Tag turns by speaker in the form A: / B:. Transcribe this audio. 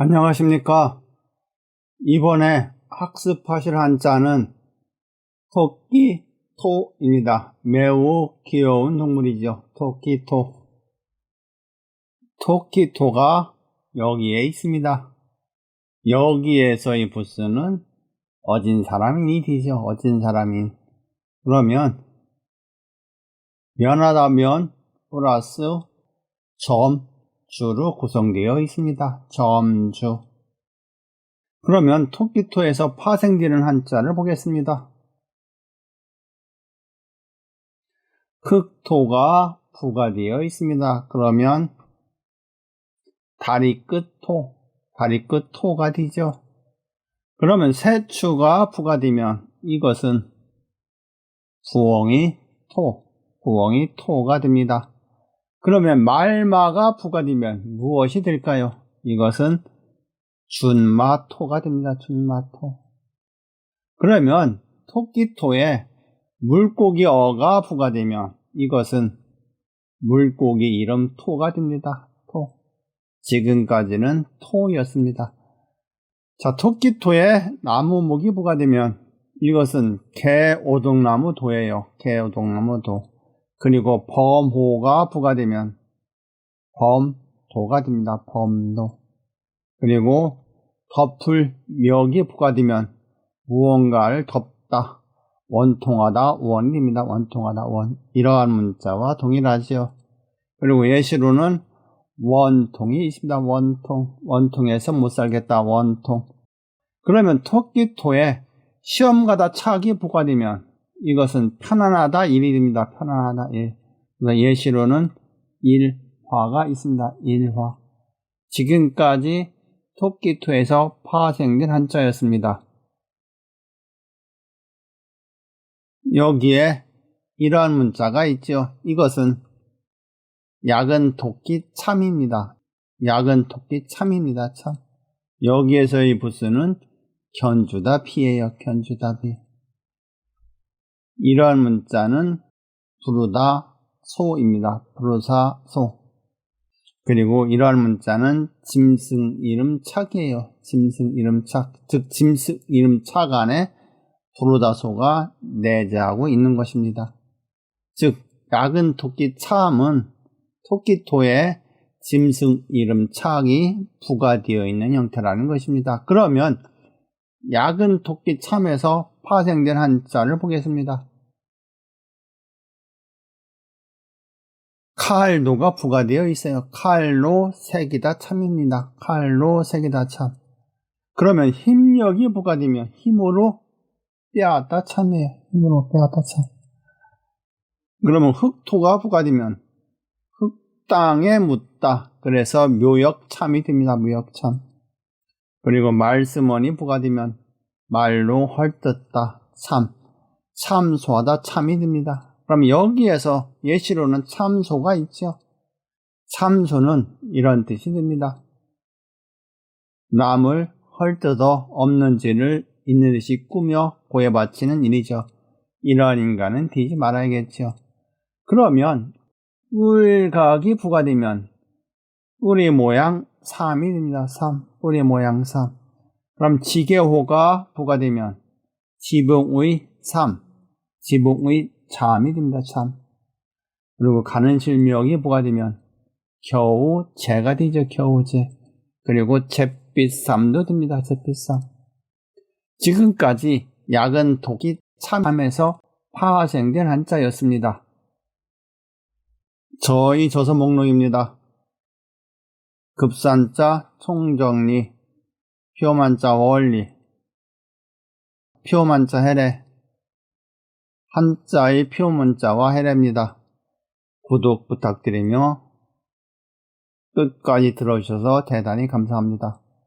A: 안녕하십니까. 이번에 학습하실 한자는 토끼, 토입니다. 매우 귀여운 동물이죠. 토끼, 토. 토끼, 토가 여기에 있습니다. 여기에서의 부스는 어진 사람인이 되죠. 어진 사람인. 그러면 면하다면 플러스 점, 주로 구성되어 있습니다. 점주. 그러면 토끼토에서 파생되는 한자를 보겠습니다. 극토가 부가되어 있습니다. 그러면 다리 끝토, 다리 끝토가 되죠. 그러면 세추가 부가되면 이것은 부엉이 토, 부엉이 토가 됩니다. 그러면 말마가 부가되면 무엇이 될까요? 이것은 준마토가 됩니다. 준마토. 그러면 토끼토에 물고기 어가 부가되면 이것은 물고기 이름 토가 됩니다. 토. 지금까지는 토였습니다. 자, 토끼토에 나무목이 부가되면 이것은 개오동나무 도예요. 개오동나무 도. 그리고 범호가 부가되면 범도가 됩니다. 범도. 그리고 덮을 멱이 부가되면 무언가를 덮다. 원통하다 원입니다. 원통하다 원. 이러한 문자와 동일하지요. 그리고 예시로는 원통이 있습니다. 원통. 원통에서 못 살겠다. 원통. 그러면 토끼토에 시험 가다 차기 부가되면 이것은 편안하다 일이 됩니다. 편안하다 일. 예시로는 일화가 있습니다. 일화. 지금까지 토끼토에서 파생된 한자였습니다. 여기에 이러한 문자가 있죠. 이것은 약은 토끼 참입니다. 약은 토끼 참입니다. 참. 여기에서의 부수는 견주다 피예요. 견주다 피. 이러한 문자는 부르다 소입니다. 부르사 소. 그리고 이러한 문자는 짐승 이름 착이에요. 짐승 이름 착. 즉 짐승 이름 착 안에 부르다 소가 내재하고 있는 것입니다. 즉 약은 토끼 참은 토끼토에 짐승 이름 착이 부가되어 있는 형태라는 것입니다. 그러면 약은 토끼 참에서 파생된 한자를 보겠습니다. 칼도가 부가되어 있어요. 칼로 색이다 참입니다. 칼로 색이다 참. 그러면 힘력이 부가되면 힘으로 빼앗다 참이에요. 힘으로 빼앗다 참. 그러면 흑토가 부가되면 흑땅에 묻다. 그래서 묘역 참이 됩니다. 묘역 참. 그리고 말씀원이 부가되면 말로 헐뜯다. 참. 참소하다 참이 됩니다. 그럼 여기에서 예시로는 참소가 있죠. 참소는 이런 뜻이 됩니다. 남을 헐뜯어 없는 죄를 있는 듯이 꾸며 고해 바치는 일이죠. 이러한 인간은 되지 말아야겠죠. 그러면 울각이 부가되면 뿔의 모양 3이 됩니다. 3. 뿔의 모양 3. 그럼 지게호가 부가되면 지붕의 3. 지붕의 참이 됩니다. 참. 그리고 가는 실명이 뭐가 되면 겨우 재가 되죠. 겨우 재. 그리고 잿빛삼도 됩니다. 잿빛삼. 지금까지 약은 독이 참하면서 파생된 한자였습니다. 저희 저서 목록입니다. 급산자 총정리 표만자 원리 표만자 해례 한자의 표문자와 해례입니다. 구독 부탁드리며 끝까지 들어주셔서 대단히 감사합니다.